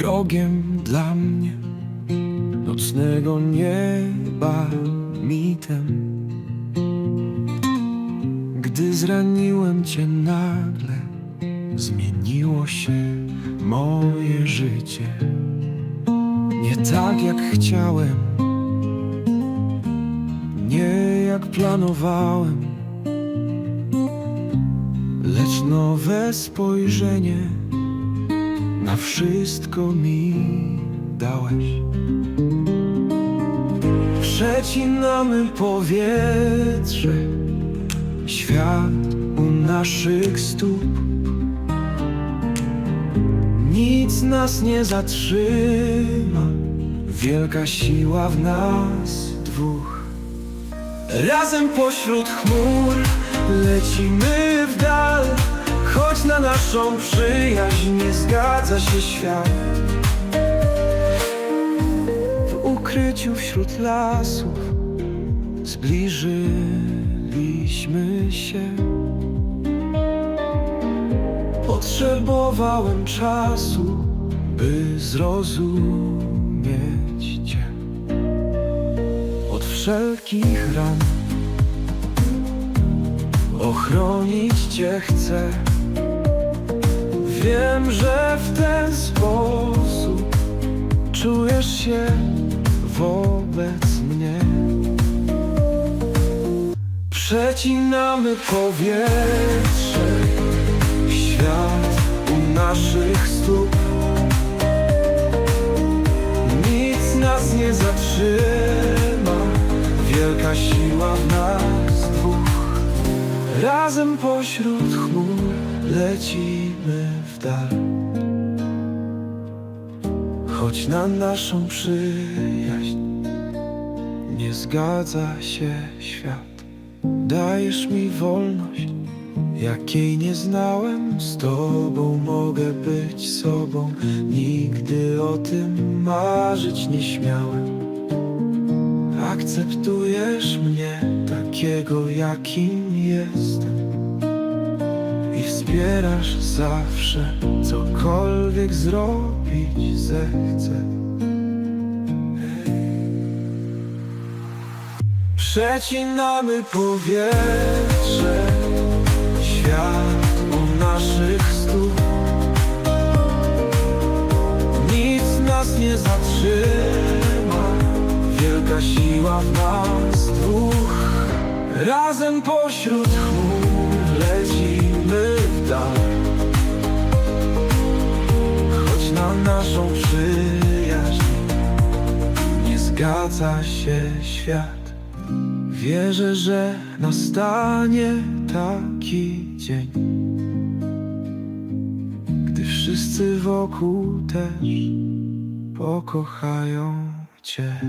wrogiem dla mnie, nocnego nieba mitem. Gdy zraniłem cię nagle, zmieniło się moje życie. Nie tak jak chciałem, nie jak planowałem, lecz nowe spojrzenie na wszystko mi dałeś. Przecinamy powietrze, świat u naszych stóp. Nic nas nie zatrzyma, wielka siła w nas dwóch. Razem pośród chmur lecimy w dal, choć na naszą przyjaźń nie zgadza się świat. W ukryciu wśród lasów zbliżyliśmy się. Potrzebowałem czasu, by zrozumieć Cię od wszelkich ran. Ochronić Cię chcę. Wiem, że w ten sposób czujesz się wobec mnie. Przecinamy powietrze, świat u naszych stóp. Nic nas nie zatrzyma, wielka siła w nas dwóch. Razem pośród chmur lecimy w dal. Choć na naszą przyjaźń nie zgadza się świat. Dajesz mi wolność, jakiej nie znałem. Z tobą mogę być sobą. Nigdy o tym marzyć nie śmiałem. Akceptujesz mnie takiego, jakim jestem. Wspierasz zawsze, cokolwiek zrobić zechcę. Przecinamy powietrze, świat u naszych stóp. Nic nas nie zatrzyma, wielka siła w nas dwóch. Razem pośród chmur lecimy w dal. Choć na naszą przyjaźń nie zgadza się świat. Wierzę, że nastanie taki dzień, gdy wszyscy wokół też pokochają Cię.